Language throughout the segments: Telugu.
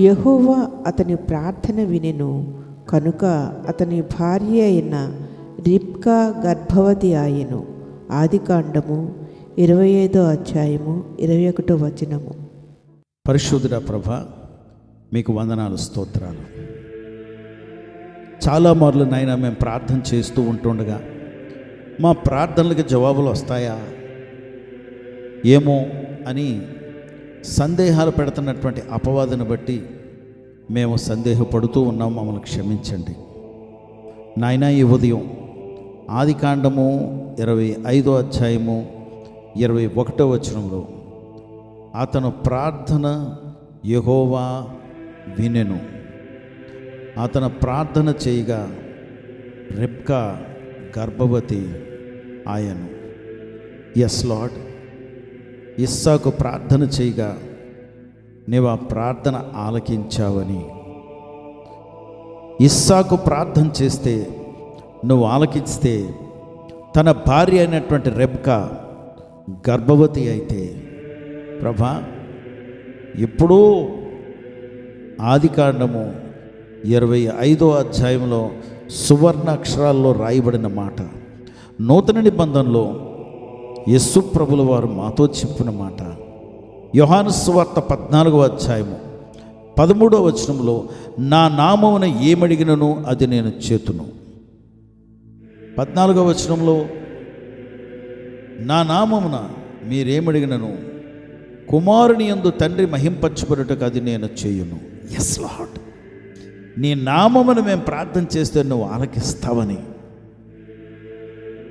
యెహోవా అతని ప్రార్థన వినెను. కనుక అతని భార్య అయిన రిప్కా గర్భవతి ఆయను. ఆదికాండము ఇరవై ఐదో అధ్యాయము ఇరవై ఒకటో వచనము. పరిశుద్ధుడ ప్రభ మీకు వందనాలు స్తోత్రాలు. చాలా మార్లు నాయన మేము ప్రార్థన చేస్తూ ఉంటుండగా మా ప్రార్థనలకు జవాబులు వస్తాయా? ఏమో అని సందేహాలు పెడుతున్నటువంటి అపవాదుని బట్టి మేము సందేహపడుతూ ఉన్నాం. మమ్మల్ని క్షమించండి. నాయన ఈ ఉదయం ఆది కాండము ఇరవై ఐదో అధ్యాయము ఇరవై ఒకటో వచనంలో అతను ప్రార్థన యహోవా వినెను. అతను ప్రార్థన చేయగా రెప్కా గర్భవతి ఆయను. ఎస్ లాడ్ ఇస్సాకు ప్రార్థన చేయగా నీవు ఆ ప్రార్థన ఆలకించావని. ఇస్సాకు ప్రార్థన చేస్తే నువ్వు ఆలకిస్తే తన భార్య అయినటువంటి రెబ్కా గర్భవతి అయితే ప్రభా ఎప్పుడూ ఆది కాండము ఇరవై ఐదో అధ్యాయంలో సువర్ణ అక్షరాల్లో రాయబడిన మాట. నూతన నిబంధనలో యస్సు ప్రభుల వారు మాతో చెప్పిన మాట. యోహానుస్వార్త పద్నాలుగో అధ్యాయము పదమూడో వచనంలో నా నామమున ఏమడిగినను అది నేను చేతును. పద్నాలుగో వచనంలో నా నామమున మీరేమడిగినను? కుమారుని యందు తండ్రి మహింపరచుకున్నట్టుకు అది నేను చేయును. ఎస్ లాడ్ నీ నామమును మేము ప్రార్థన చేస్తే నువ్వు ఆలకిస్తావని.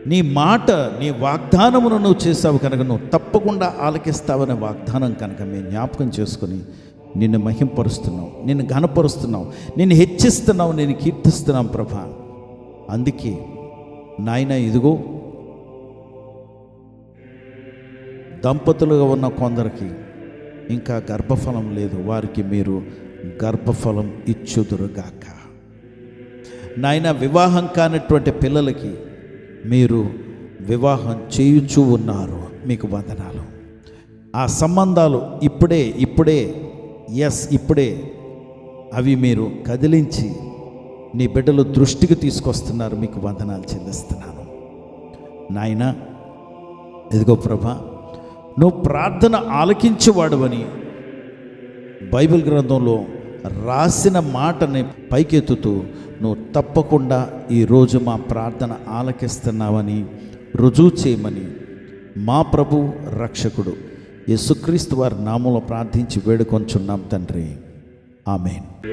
నీ మాట నీ వాగ్దానమును నువ్వు చేసావు కనుక నువ్వు తప్పకుండా ఆలకిస్తావనే వాగ్దానం కనుక మేము జ్ఞాపకం చేసుకుని నిన్ను మహింపరుస్తున్నావు నిన్ను ఘనపరుస్తున్నావు నిన్ను హెచ్చిస్తున్నావు నేను కీర్తిస్తున్నాం ప్రభా. అందుకే నాయన ఇదిగో దంపతులుగా ఉన్న కొందరికి ఇంకా గర్భఫలం లేదు వారికి మీరు గర్భఫలం ఇచ్చుదురుగాక. నాయన వివాహం కానటువంటి పిల్లలకి మీరు వివాహం చేయుచూ ఉన్నారు. మీకు వందనాలు. ఆ సంబంధాలు ఇప్పుడే ఇప్పుడే ఎస్ ఇప్పుడే అవి మీరు కదిలించి నీ బిడ్డలు దృష్టికి తీసుకొస్తున్నారు. మీకు వందనాలు చెల్లిస్తున్నాను. నాయనా ఇదిగో ప్రభా నువ్వు ప్రార్థన ఆలకించేవాడువని బైబిల్ గ్రంథంలో రాసిన మాటని పైకెత్తుతూ నువ్వు తప్పకుండా ఈరోజు మా ప్రార్థన ఆలకిస్తున్నావని రుజువు చేయమని మా ప్రభు రక్షకుడు యేసుక్రీస్తు వారి నామంలో ప్రార్థించి వేడుకొంచున్నాం తండ్రి. ఆమెన్.